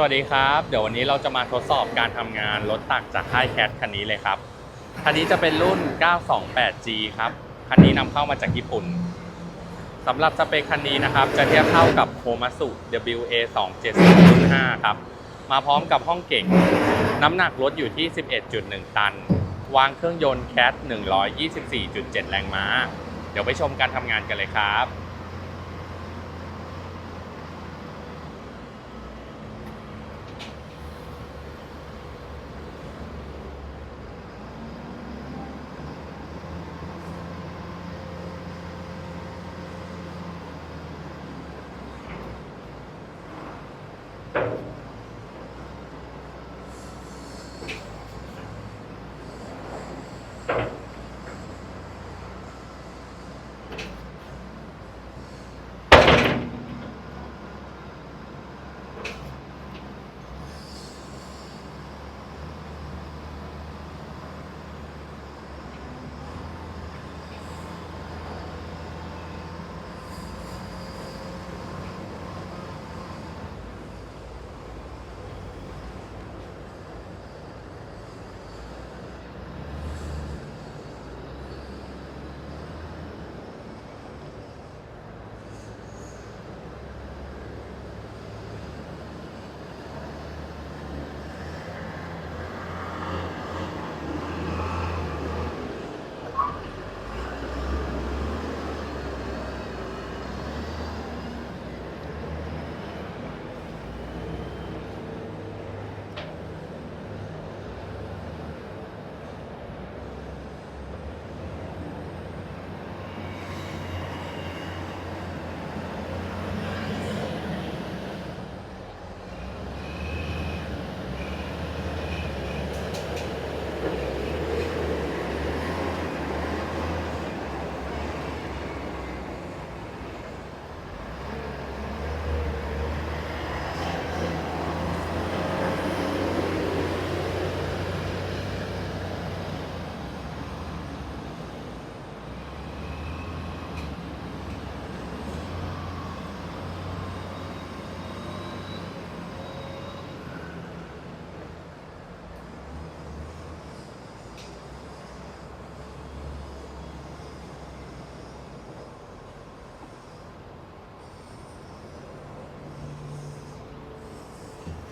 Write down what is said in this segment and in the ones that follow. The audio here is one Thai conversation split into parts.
สวัสดีครับ เดี๋ยววันนี้เราจะมาทดสอบการทำงานรถตักจากค่ายแคทคันนี้เลยครับ คันนี้จะเป็นรุ่น 928G ครับ คันนี้นำเข้ามาจากญี่ปุ่นสำหรับสเปคคันนี้นะครับ จะเทียบเท่ากับโ o มัสุ WA 2 7 0 5ครับ มาพร้อมกับห้องเก่ง น้ำหนักรถอยู่ที่ 11.1 ตัน วางเครื่องยนต์แคท124.7 แรงม้า เดี๋ยวไปชมการทำงานกันเลยครับ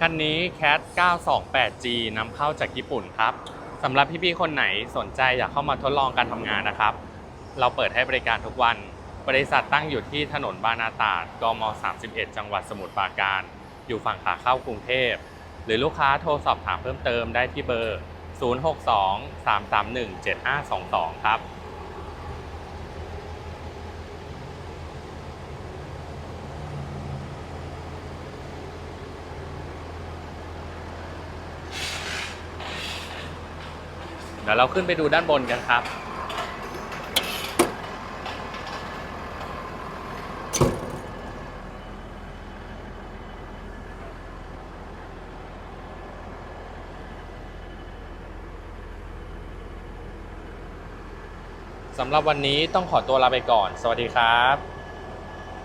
คันนี้ Cat 928G นำเข้าจากญี่ปุ่นครับสำหรับพี่ๆคนไหนสนใจอยากเข้ามาทดลองการทำงานนะครับ เราเปิดให้บริการทุกวัน บริษัทตั้งอยู่ที่ถนนบางนาตราดกม 31 จังหวัดสมุทรปราการ อยู่ฝั่งขาเข้ากรุงเทพ หรือลูกค้าโทรสอบถามเพิ่มเติมได้ที่เบอร์ 062 331 7522 ครับ เดี๋ยวเราขึ้นไปดูด้านบนกันครับ สำหรับวันนี้ต้องขอตัวลาไปก่อน สวัสดีครับ